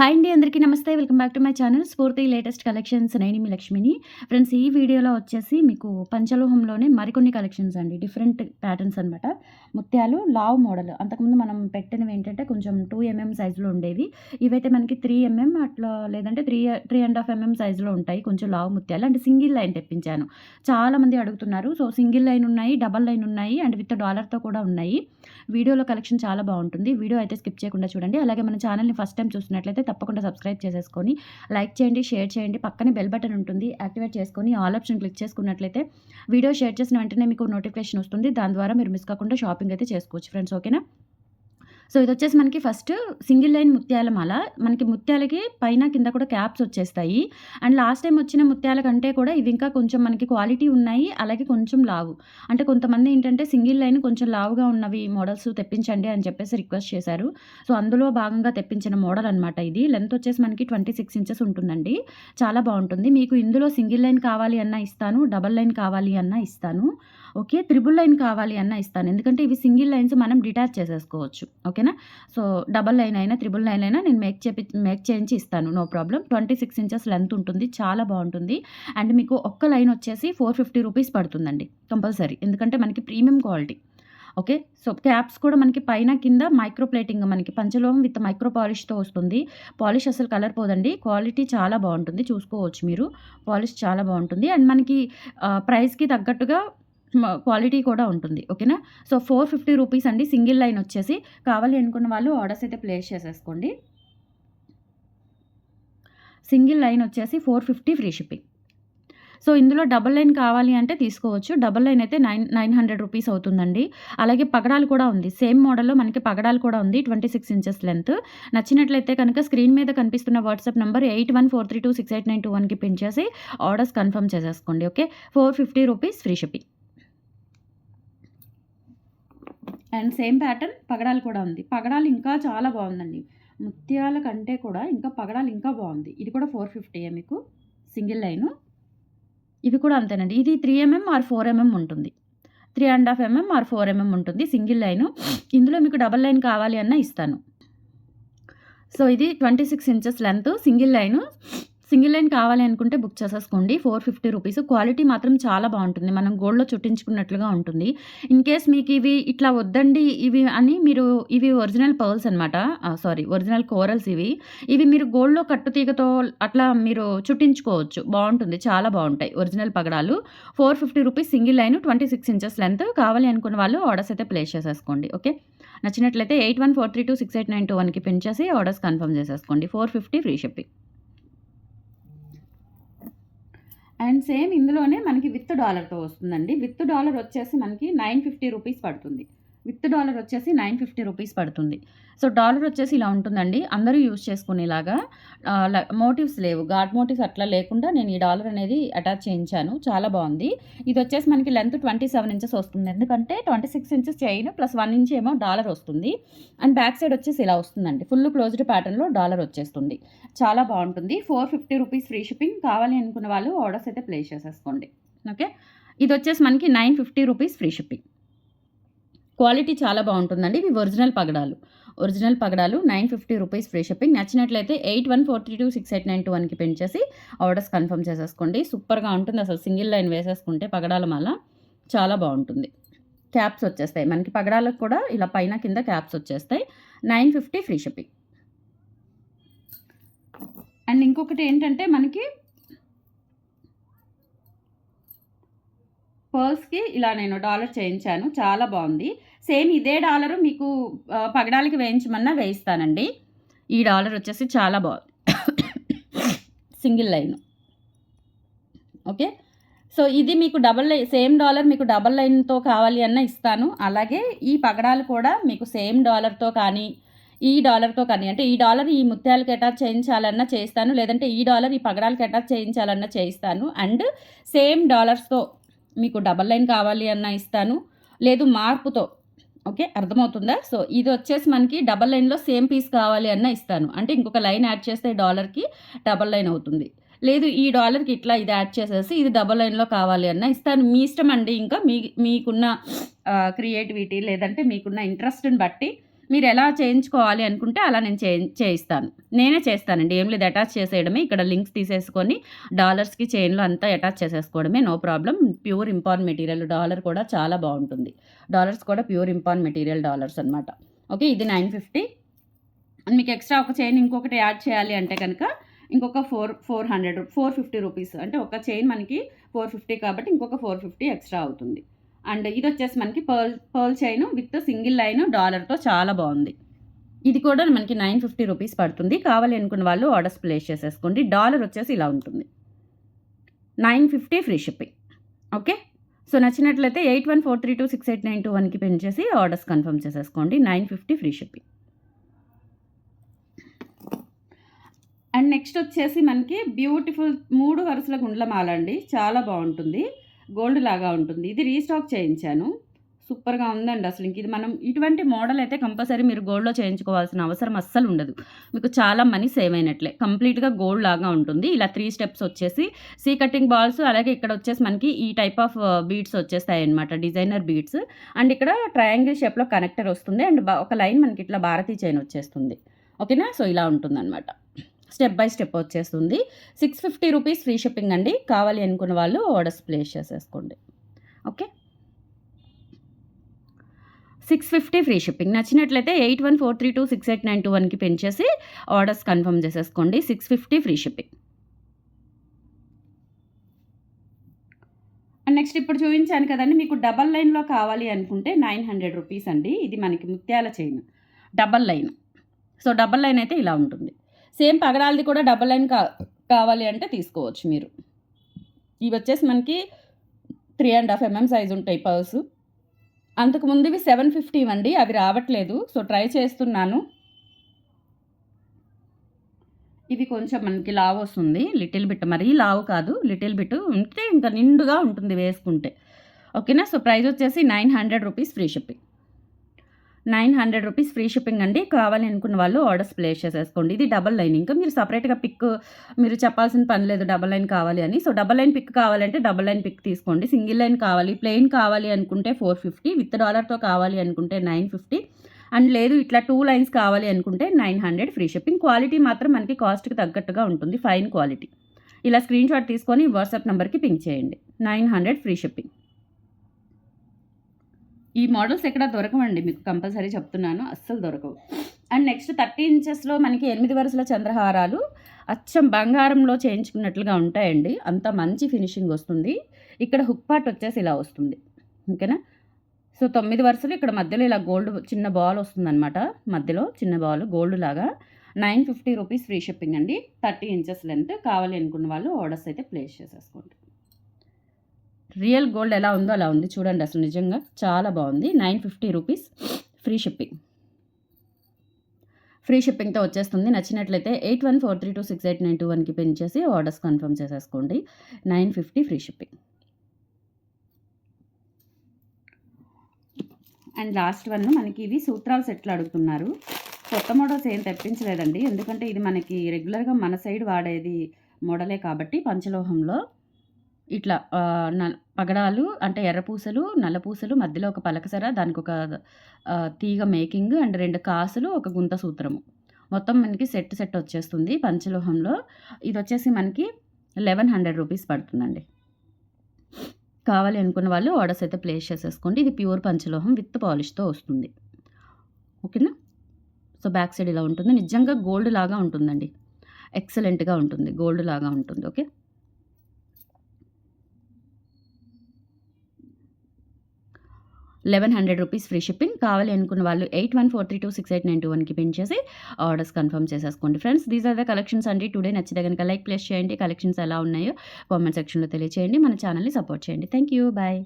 Hi అండి అందరికీ నమస్తే. Welcome back to my channel Spoorthi latest collections. నేను మీ లక్ష్మిని. ఫ్రెండ్స్ ఈ వీడియోలో వచ్చేసి మీకు పంచలోహంలోనే మరికొన్ని కలెక్షన్స్ అండి. డిఫరెంట్ ప్యాటర్న్స్ అనమాట ముత్యాలు లావ్ మోడల్. అంతకుముందు మనం పెట్టినవి ఏంటంటే కొంచెం టూ ఎంఎం సైజులో ఉండేవి. ఇవైతే మనకి త్రీ ఎంఎం అట్లా లేదంటే three three and half MM సైజులో ఉంటాయి కొంచెం లావ్ ముత్యాలు. అంటే సింగిల్ లైన్ తెప్పించాను. చాలామంది అడుగుతున్నారు. సో సింగిల్ లైన్ ఉన్నాయి డబల్ లైన్ ఉన్నాయి అండ్ విత్ డాలర్తో కూడా ఉన్నాయి. వీడియోలో కలెక్షన్ చాలా బాగుంటుంది. వీడియో అయితే స్కిప్ చేయకుండా చూడండి. అలాగే మన ఛానల్ని ఫస్ట్ టైం చూసినట్లయితే తప్పకుండా సబ్స్క్రైబ్ చేసేసుకొని లైక్ చేయండి షేర్ చేయండి. పక్కనే బెల్ బటన్ ఉంటుంది యాక్టివేట్ చేసుకొని ఆల్ ఆప్షన్ క్లిక్ చేసుకున్నట్లయితే వీడియో షేర్ చేసిన వెంటనే మీకు నోటిఫికేషన్ వస్తుంది. దాని ద్వారా మీరు మిస్ కాకుండా షాపింగ్ అయితే చేసుకోవచ్చు. ఫ్రెండ్స్ ఓకేనా సో ఇది వచ్చేసి మనకి ఫస్ట్ సింగిల్ లైన్ ముత్యాల మాల మనకి ముత్యాలకి పైన కింద కూడా క్యాప్స్ వచ్చేస్తాయి. అండ్ లాస్ట్ టైం వచ్చిన ముత్యాల కంటే కూడా ఇవి ఇంకా కొంచెం మనకి క్వాలిటీ ఉన్నాయి అలాగే కొంచెం లావు. అంటే కొంతమంది ఏంటంటే సింగిల్ లైన్ కొంచెం లావుగా ఉన్నవి మోడల్స్ తెప్పించండి అని చెప్పేసి రిక్వెస్ట్ చేశారు. సో అందులో భాగంగా తెప్పించిన మోడల్ అనమాట ఇది. లెంత్ వచ్చేసి మనకి ట్వంటీ సిక్స్ ఇంచెస్ ఉంటుందండి. చాలా బాగుంటుంది. మీకు ఇందులో సింగిల్ లైన్ కావాలి అన్నా ఇస్తాను డబల్ లైన్ కావాలి అన్నా ఇస్తాను. ఓకే త్రిబుల్ లైన్ కావాలి అన్న ఇస్తాను. ఎందుకంటే ఇవి సింగిల్ లైన్స్ మనం డిటాచ్ చేసేసుకోవచ్చు. ఓకేనా? సో డబల్ లైన్ అయినా త్రిబుల్ లైన్ అయినా నేను మేక్ చేపి మేక్ చేయించి ఇస్తాను. No problem. Twenty six inches length ఉంటుంది. చాలా బాగుంటుంది. అండ్ మీకు ఒక్క లైన్ వచ్చేసి ఫోర్ ఫిఫ్టీ రూపీస్ పడుతుందండి. కంపల్సరీ. ఎందుకంటే మనకి premium quality. Okay? So caps కూడా మనకి పైన కింద మైక్రో ప్లేటింగ్ మనకి పంచలోహం విత్ మైక్రో పాలిష్తో వస్తుంది. పాలిష్ అసలు కలర్ పోదండి. క్వాలిటీ చాలా బాగుంటుంది. చూసుకోవచ్చు మీరు. పాలిష్ చాలా బాగుంటుంది. అండ్ మనకి ప్రైస్కి తగ్గట్టుగా క్వాలిటీ కూడా ఉంటుంది ఓకేనా? సో ఫోర్ ఫిఫ్టీ రూపీస్ అండి సింగిల్ లైన్ వచ్చేసి. కావాలి అనుకున్న వాళ్ళు ఆర్డర్స్ అయితే ప్లేస్ చేసేసుకోండి. సింగిల్ లైన్ వచ్చేసి four fifty free shipping. So ఇందులో డబల్ లైన్ కావాలి అంటే తీసుకోవచ్చు. డబల్ లైన్ అయితే నైన్ నైన్ హండ్రెడ్ రూపీస్ అవుతుందండి. అలాగే పగడాలు కూడా ఉంది. సేమ్ మోడల్లో మనకి పగడాలు కూడా ఉంది ట్వంటీ సిక్స్ ఇంచెస్ లెంత్. నచ్చినట్లయితే కనుక స్క్రీన్ మీద కనిపిస్తున్న WhatsApp number eight one four three two six eight nine two వన్కి పిన్ చేసి ఆర్డర్స్ కన్ఫర్మ్ చేసేసుకోండి okay? Four fifty rupees free shipping. And same pattern పగడాలు కూడా ఉంది. పగడాలు ఇంకా చాలా బాగుందండి. ముత్యాల కంటే కూడా ఇంకా పగడాలు ఇంకా బాగుంది. ఇది కూడా ఫోర్ ఫిఫ్టీయే మీకు సింగిల్ లైను. ఇది కూడా అంతేనండి. ఇది three MM or four MM ఉంటుంది. Three and half mm or four mm ఉంటుంది. Single line. ఇందులో మీకు డబల్ లైన్ కావాలి అన్న ఇస్తాను. సో ఇది twenty six inches length single line. Single line కావాలి అనుకుంటే బుక్ చేసేసుకోండి. Four fifty rupees. క్వాలిటీ మాత్రం చాలా బాగుంటుంది. మనం గోల్డ్లో చుట్టించుకున్నట్లుగా ఉంటుంది. ఇన్ కేస్ మీకు ఇవి ఇట్లా వద్దండి ఇవి అని మీరు ఇవి ఒరిజినల్ పర్ల్స్ అనమాట సారీ ఒరిజినల్ కోరల్స్ ఇవి. ఇవి మీరు గోల్డ్లో కట్టుతీగతో అట్లా మీరు చుట్టించుకోవచ్చు. బాగుంటుంది. చాలా బాగుంటాయి original పగడాలు. Four fifty rupees single line twenty six inches length. కావాలి అనుకున్న వాళ్ళు ఆర్డర్స్ అయితే ప్లేస్ చేసేసుకోండి. ఓకే? నచ్చినట్లయితే eight one four three two six eight nine two వన్కి పిన్ చేసి ఆర్డర్స్ కన్ఫర్మ్ చేసేసుకోండి. Four fifty free shipping. And same ఇందులోనే మనకి విత్ డాలర్తో వస్తుందండి. విత్ డాలర్ వచ్చేసి మనకి నైన్ ఫిఫ్టీ రూపీస్ పడుతుంది. విత్ డాలర్ వచ్చేసి నైన్ ఫిఫ్టీ రూపీస్ పడుతుంది. సో డాలర్ వచ్చేసి ఇలా ఉంటుందండి. అందరూ యూజ్ చేసుకునేలాగా మోటివ్స్ లేవు. గాడ్ మోటివ్స్ అట్లా లేకుండా నేను ఈ డాలర్ అనేది అటాచ్ చేయించాను. చాలా బాగుంది. ఇది వచ్చేసి మనకి లెంత్ ట్వంటీ సెవెన్ ఇంచెస్ వస్తుంది. ఎందుకంటే twenty six inches chain plus one inch ఏమో డాలర్ వస్తుంది. అండ్ బ్యాక్ సైడ్ వచ్చేసి ఇలా వస్తుందండి. ఫుల్ క్లోజ్డ్ ప్యాటర్న్లో డాలర్ వచ్చేస్తుంది. చాలా బాగుంటుంది. Four fifty rupees free shipping. కావాలి అనుకున్న వాళ్ళు ఆర్డర్స్ అయితే ప్లేస్ చేసేసుకోండి. ఓకే? ఇది వచ్చేసి మనకి nine fifty rupees free shipping. Quality చాలా బాగుంటుందండి. ఇవి ఒరిజినల్ పగడాలు. Original పగడాలు nine fifty rupees free shipping. నచ్చినట్లయితే eight one four three two six eight nine two వన్కి పెన్ చేసి ఆర్డర్స్ కన్ఫర్మ్ చేసేసుకోండి. సూపర్గా ఉంటుంది అసలు సింగిల్ లైన్ వేసేసుకుంటే పగడాల మాల చాలా బాగుంటుంది. క్యాప్స్ వచ్చేస్తాయి. మనకి పగడాలకు కూడా ఇలా పైన కింద క్యాప్స్ వచ్చేస్తాయి. Nine fifty free shipping. And ఇంకొకటి ఏంటంటే మనకి పర్ల్స్కి ఇలా నేను డాలర్ చేయించాను. చాలా బాగుంది. సేమ్ ఇదే డాలరు మీకు పగడాలకి వేయించమన్నా వేయిస్తానండి. ఈ డాలర్ వచ్చేసి చాలా బాగుంది సింగిల్ లైన్. ఓకే? సో ఇది మీకు డబల్ లైన్ సేమ్ డాలర్ మీకు డబల్ లైన్తో కావాలి అన్న ఇస్తాను. అలాగే ఈ పగడాలు కూడా మీకు సేమ్ డాలర్తో కానీ ఈ డాలర్తో కానీ అంటే ఈ డాలర్ ఈ ముత్యాలకి అటాచ్ చేయించాలన్నా చేస్తాను లేదంటే ఈ డాలర్ ఈ పగడాలకి అటాచ్ చేయించాలన్నా చేయిస్తాను. అండ్ సేమ్ డాలర్స్తో మీకు డబల్ లైన్ కావాలి అన్న ఇస్తాను. లేదు మార్పుతో ఓకే అర్థమవుతుందా? సో ఇది వచ్చేసి మనకి డబల్ లైన్లో సేమ్ పీస్ కావాలి అన్న ఇస్తాను. అంటే ఇంకొక లైన్ యాడ్ చేస్తే డాలర్కి డబల్ లైన్ అవుతుంది. లేదు ఈ డాలర్కి ఇట్లా ఇది యాడ్ చేసేసి ఇది డబల్ లైన్లో కావాలి అన్న ఇస్తాను. మీ ఇష్టం అండి ఇంకా. మీ మీకున్న క్రియేటివిటీ లేదంటే మీకున్న ఇంట్రెస్ట్ని బట్టి మీరు ఎలా చేయించుకోవాలి అనుకుంటే అలా నేను చే చేయిస్తాను. నేనే చేస్తానండి. ఏం లేదు అటాచ్ చేసేయడమే. ఇక్కడ లింక్స్ తీసేసుకొని డాలర్స్కి చైన్లో అంతా అటాచ్ చేసేసుకోవడమే no problem pure ఇంపార్న్ material dollar కూడా చాలా బాగుంటుంది. డాలర్స్ కూడా ప్యూర్ ఇంపార్న్ మెటీరియల్ డాలర్స్ అనమాట ఓకే ఇది నైన్ ఫిఫ్టీ. మీకు ఎక్స్ట్రా ఒక చైన్ ఇంకొకటి యాడ్ చేయాలి అంటే కనుక ఇంకొక four four hundred four fifty rupees. అంటే ఒక చైన్ మనకి ఫోర్ ఫిఫ్టీ కాబట్టి ఇంకొక ఫోర్ ఫిఫ్టీ ఎక్స్ట్రా అవుతుంది. అండ్ ఇది వచ్చేసి మనకి pearl pearl chain with single line డాలర్తో చాలా బాగుంది. ఇది కూడా మనకి నైన్ ఫిఫ్టీ రూపీస్ పడుతుంది. కావాలి అనుకున్న వాళ్ళు ఆర్డర్స్ ప్లేస్ చేసేసుకోండి. డాలర్ వచ్చేసి ఇలా ఉంటుంది. Nine fifty free shipping. Okay? So నచ్చినట్లయితే eight one four three two six eight nine two వన్కి పెన్ చేసి ఆర్డర్స్ కన్ఫర్మ్ చేసేసుకోండి. Nine fifty free shipping. And next వచ్చేసి మనకి బ్యూటిఫుల్ మూడు వరుసల గుండ్ల మాల అండి. చాలా బాగుంటుంది. గోల్డ్ లాగా ఉంటుంది. ఇది రీస్టాక్ చేయించాను. సూపర్గా ఉందండి అసలు. ఇంక ఇది మనం ఇటువంటి మోడల్ అయితే కంపల్సరీ మీరు గోల్డ్లో చేయించుకోవాల్సిన అవసరం అస్సలు ఉండదు. మీకు చాలా మనీ సేవ్ అయినట్లే. కంప్లీట్గా గోల్డ్ లాగా ఉంటుంది. ఇలా త్రీ స్టెప్స్ వచ్చేసి సీ కటింగ్ బాల్స్ అలాగే ఇక్కడ వచ్చేసి మనకి ఈ టైప్ ఆఫ్ బీడ్స్ వచ్చేస్తాయి అనమాట డిజైనర్ బీడ్స్. అండ్ ఇక్కడ ట్రయాంగిల్ షేప్లో కనెక్టర్ వస్తుంది. అండ్ ఒక లైన్ మనకి ఇట్లా భారతీ చైన్ వచ్చేస్తుంది. ఓకేనా? సో ఇలా ఉంటుందన్నమాట. స్టెప్ బై స్టెప్ వచ్చేస్తుంది. Six fifty rupees free shipping అండి. కావాలి అనుకున్న వాళ్ళు ఆర్డర్స్ ప్లేస్ చేసేసుకోండి. Okay? Six fifty free shipping. నచ్చినట్లయితే eight one four three two six eight nine two వన్కి పెంచేసి ఆర్డర్స్ కన్ఫర్మ్ చేసేసుకోండి. Six fifty free shipping. And next ఇప్పుడు చూపించాను కదండి. మీకు డబల్ లైన్లో కావాలి అనుకుంటే నైన్ హండ్రెడ్ రూపీస్ అండి. ఇది మనకి ముత్యాల chain. Double line. So double line అయితే ఇలా ఉంటుంది. సేమ్ పగడాలది కూడా డబల్ లైన్ కా కావాలి అంటే తీసుకోవచ్చు మీరు. ఇవి వచ్చేసి మనకి three and half mm size ఉంటాయి పర్స్. అంతకుముందు ఇవి సెవెన్ ఫిఫ్టీ అండి అవి రావట్లేదు. సో ట్రై చేస్తున్నాను. ఇది కొంచెం మనకి లావు వస్తుంది లిటిల్ బిట్. మరీ లావు కాదు లిటిల్ బిట్ ఉంటే ఇంకా నిండుగా ఉంటుంది వేసుకుంటే. ఓకేనా? సో ప్రైస్ వచ్చేసి nine hundred rupees free shipping. Nine hundred rupees free shipping అండి. కావాలి అనుకున్న వాళ్ళు ఆర్డర్స్ ప్లేస్ చేసేసుకోండి. ఇది డబల్ లైన్ ఇంకా మీరు సపరేట్గా పిక్ మీరు చెప్పాల్సిన పని లేదు. డబల్ లైన్ కావాలి అని. సో డబల్ లైన్ పిక్ కావాలంటే డబల్ లైన్ పిక్ తీసుకోండి. సింగిల్ లైన్ కావాలి. ప్లెయిన్ కావాలి అనుకుంటే ఫోర్ ఫిఫ్టీ. విత్ డాలర్తో కావాలి అనుకుంటే నైన్ ఫిఫ్టీ. అండ్ లేదు ఇట్లా టూ లైన్స్ కావాలి అనుకుంటే nine hundred free shipping. Quality మాత్రం మనకి కాస్ట్కి తగ్గట్టుగా ఉంటుంది. Fine quality. ఇలా స్క్రీన్ షాట్ తీసుకొని వాట్సాప్ నెంబర్కి పింక్ చేయండి. Nine hundred free shipping. ఈ మోడల్స్ ఎక్కడ దొరకవండి మీకు కంపల్సరీ చెప్తున్నాను అస్సలు దొరకవు. అండ్ నెక్స్ట్ థర్టీ ఇంచెస్లో మనకి ఎనిమిది వరుసల చంద్రహారాలు అచ్చం బంగారంలో చేయించుకున్నట్లుగా ఉంటాయండి. అంత మంచి ఫినిషింగ్ వస్తుంది. ఇక్కడ హుక్ పార్ట్ వచ్చేసి ఇలా వస్తుంది. ఓకేనా? సో తొమ్మిది వరుసలు ఇక్కడ మధ్యలో ఇలా గోల్డ్ చిన్న బాల్ వస్తుందన్నమాట. మధ్యలో చిన్న బాల్ గోల్డ్ లాగా. Nine fifty rupees free shipping అండి. థర్టీ ఇంచెస్ లెంత్ కావాలి అనుకున్న వాళ్ళు ఆర్డర్స్ అయితే ప్లేస్ చేసేసుకోండి. రియల్ గోల్డ్ ఎలా ఉందో అలా ఉంది. చూడండి అసలు నిజంగా చాలా బాగుంది. Nine fifty rupees free shipping. Free షిప్పింగ్తో వచ్చేస్తుంది. నచ్చినట్లయితే eight one four three two six eight nine two వన్కి పెంచేసి ఆర్డర్స్ కన్ఫర్మ్ చేసేసుకోండి. Nine fifty free shipping. And last one మనకి ఇవి సూత్రాలు సెట్లు అడుగుతున్నారు. కొత్త మోడల్స్ ఏం తెప్పించలేదండి. ఎందుకంటే ఇది మనకి రెగ్యులర్గా మన సైడ్ వాడేది మోడలే కాబట్టి పంచలోహంలో ఇట్లా పగడాలు అంటే ఎర్రపూసలు నల్లపూసలు మధ్యలో ఒక పలకసర దానికి ఒక తీగ మేకింగ్ అండ్ రెండు కాసులు ఒక గుంత సూత్రము. మొత్తం మనకి సెట్ సెట్ వచ్చేస్తుంది పంచలోహంలో. ఇది వచ్చేసి మనకి లెవెన్ హండ్రెడ్ రూపీస్ పడుతుందండి. కావాలి అనుకున్న వాళ్ళు ఆర్డర్స్ అయితే ప్లేస్ చేసేసుకోండి. ఇది ప్యూర్ పంచలోహం విత్ పాలిష్తో వస్తుంది. ఓకేనా? సో బ్యాక్ సైడ్ ఇలా ఉంటుంది. నిజంగా గోల్డ్ లాగా ఉంటుందండి. ఎక్సలెంట్గా ఉంటుంది. గోల్డ్ లాగా ఉంటుంది. Okay? Eleven hundred rupees free shipping కావాలి అనుకున్న వాళ్ళు eight one four three two six eight nine two వన్కి పిన్ చేసి ఆర్డర్స్ కన్ఫర్మ్ చేసేసుకోండి. Friends these are the collections అండి. టుడే నచ్చితే కనుక లైక్ ప్లేస్ చేయండి. కలెక్షన్స్ ఎలా ఉన్నాయో కామెంట్ సెక్షన్లో తెలియచేయండి. మన ఛానల్ని సపోర్ట్ చేయండి. Thank you bye